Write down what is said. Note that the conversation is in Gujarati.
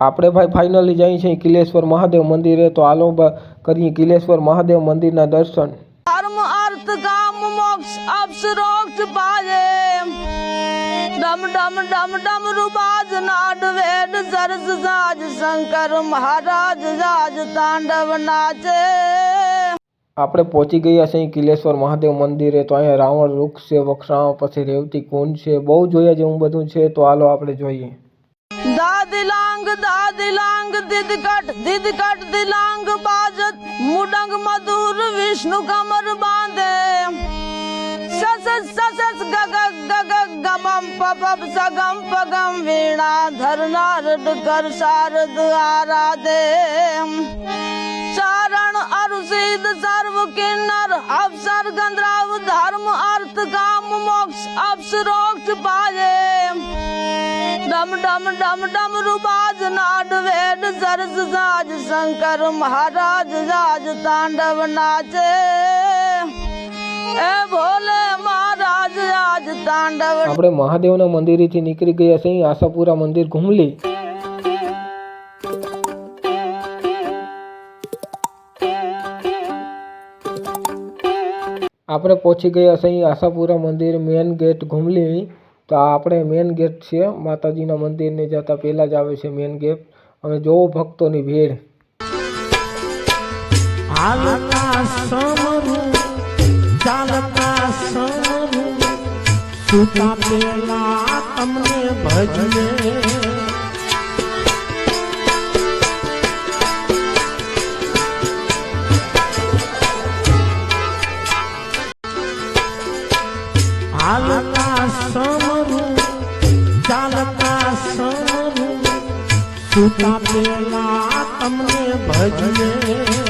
આપણે ભાઈ ફાઇનલી જઈએ છીએ કિલેશ્વર મહાદેવ મંદિરે તો આલો કરીએ કિલેશ્વર મહાદેવ મંદિરના દર્શન. ધર્મ અર્થ કામ મોક્ષ અપ્સ પાજે ડમ ડમ ડમ ડમ રૂબાજ નાડ વેદ સરસ સાજ શંકર મહારાજ રાજ તાંડવ નાચે. આપણે પહોંચી ગયા છીએ કિલેશ્વર મહાદેવ મંદિરે તો અહીંયા રાવણ વૃક્ષ છે વક્ષાણ પછી રેવતી કુંડ છે બહુ જોયા જેવું બધું છે તો આલો આપણે જોઈએ. ਦਾ ਦਿਲਾਂਗ ਦਾ ਦਿਲਾਂਗ ਦਿਦ ਕਟ ਦਿਦ ਕਟ ਦਿਲਾਂਗ ਬਾਜਤ। ਮੁਡੰਗ ਮਧੁਰ ਵਿਸ਼ਨੂ ਕਮਰ ਬਾਂਧੇ। ਸਸ ਸਸ ਗਗ ਗਗ ਗਮਮ ਪਪਪ ਸਗਮ ਪਗਮ ਵੀਣਾ ਧਰਨਾਰਡ ਕਰ ਸਾਰਦ ਆਰਾਦੇ ਚਾਰਣ ਅਰੁਸੀਦ, ਸਰਵ ਕਿੰਨਰ ਅਵਸਰ ਗੰਦਰਾਵ ਧਰਮ ਅਰਥ, ਕਾਮ ਮੋਕਸ਼ ਅਪਸਰੋਕਸ਼ ਪਾਏ डम डम डम डम रुबाज नाड वेद सरस साज शंकर महाराज राज तांडव नाचे ए भोले महाराज राज तांडव આપણે મહાદેવના મંદિરેથી નીકળી ગયા છીએ આશાપુરા મંદિર ઘુમલી આપણે પહોંચી ગયા છીએ આશાપુરા મંદિર મેન ગેટ ઘુમલી તો આ આપણે મેન ગેટ છે. માતાજીના મંદિરને જતા પહેલાં જ આવે છે મેન ગેટ અને જોવો ભક્તોની ભીડ. તમને ભજને હાલતા સમરું ચાલતા સમરું સુતા પેલા તમને ભજને